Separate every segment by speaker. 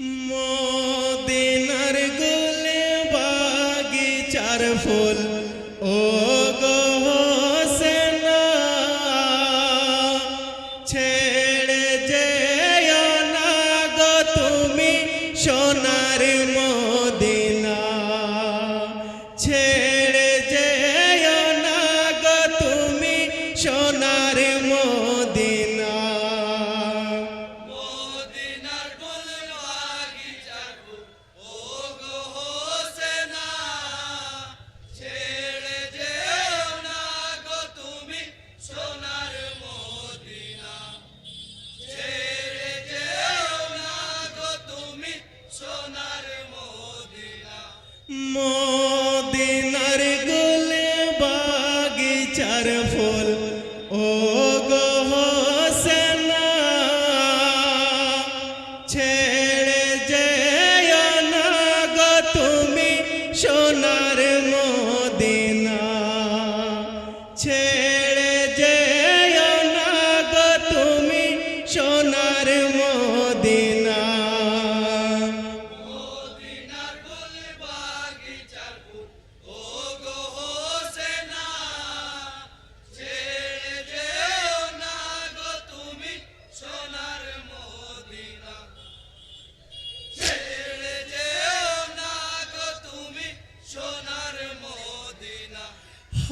Speaker 1: more.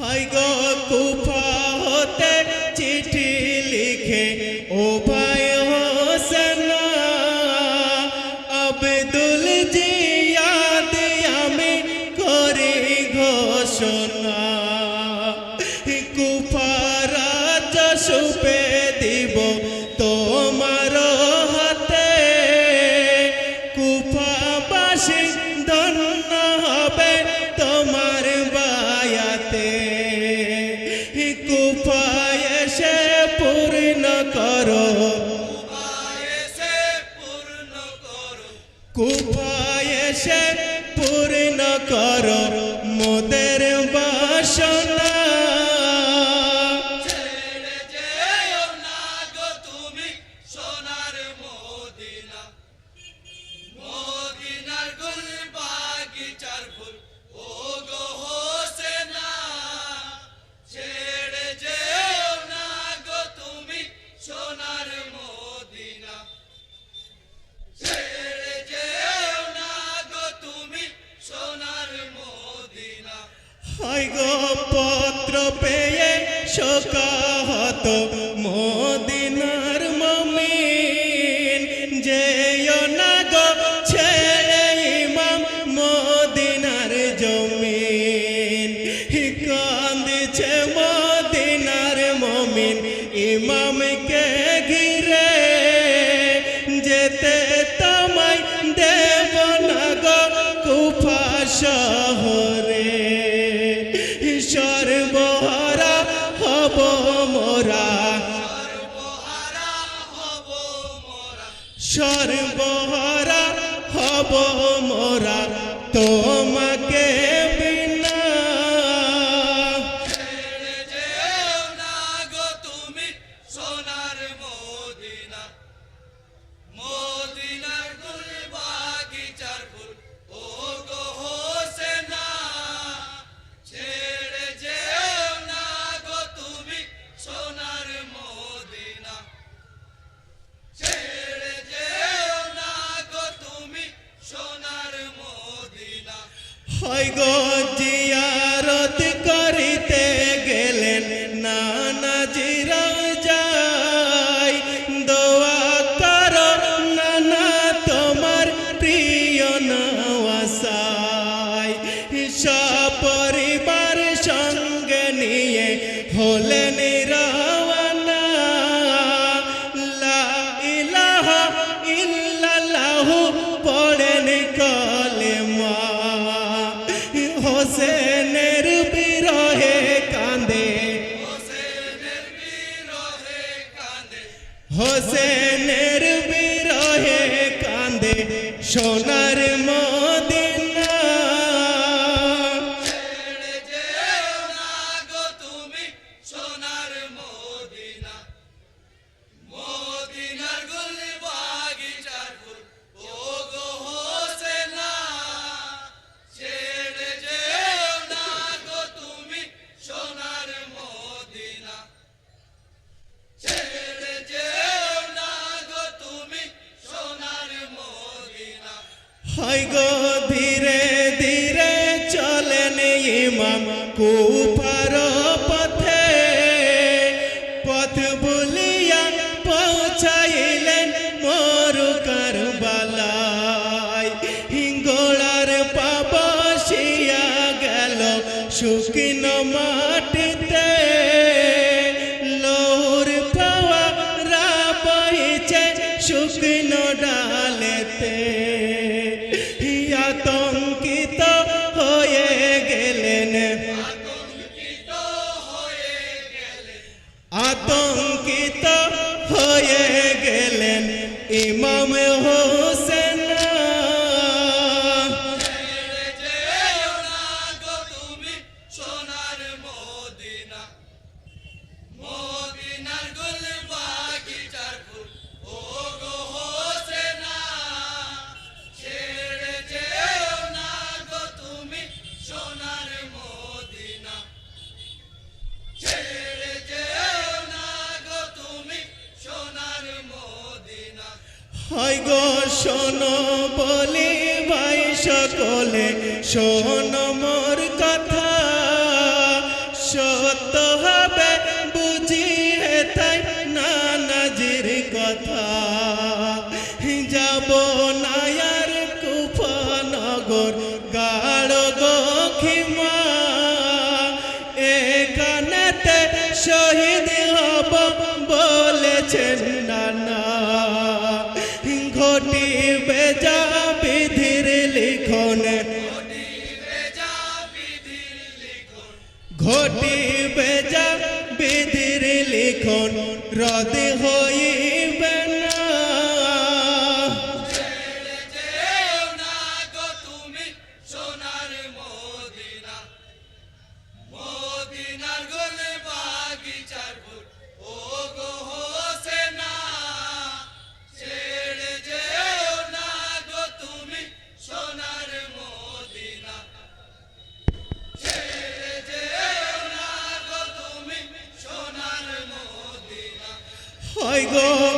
Speaker 2: High গো কুফা হতে চিঠি লিখে, ও ভাই হোসনা, আব্দুল জিয়াদ আমি করি ঘোষণা। কুফা
Speaker 1: রাজ সুপে Cooper. গো
Speaker 2: পত্র পেয়ে শোকাহত। মদিনার মমিন, যেও না গো ছেড়ে ইমাম মদিনার জমিন। কান্দছে মদিনার মমিন, ইমামকে ঘি সর্বহারা হব মোরা। তোমাকে বিন কান্দে সোনার মা শুকনো হয়
Speaker 1: গো,
Speaker 2: শোনো বলে ভাই সকলে, শোনো মোর কথা। সত্য হবে, বুঝিয়ে তাই না নাজির কথা। যাব নায়ার কুফানগর গো খিমা এখানেতে শহীদ হব বলেছেন নানা।
Speaker 1: গো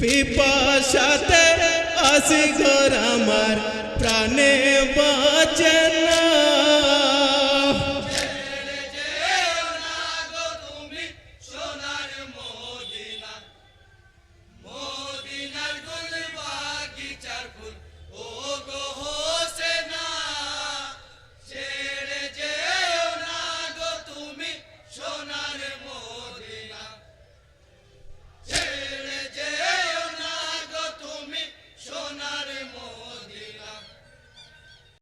Speaker 2: পিপাসাতে আসি গোর আমার প্রাণে বাঁচে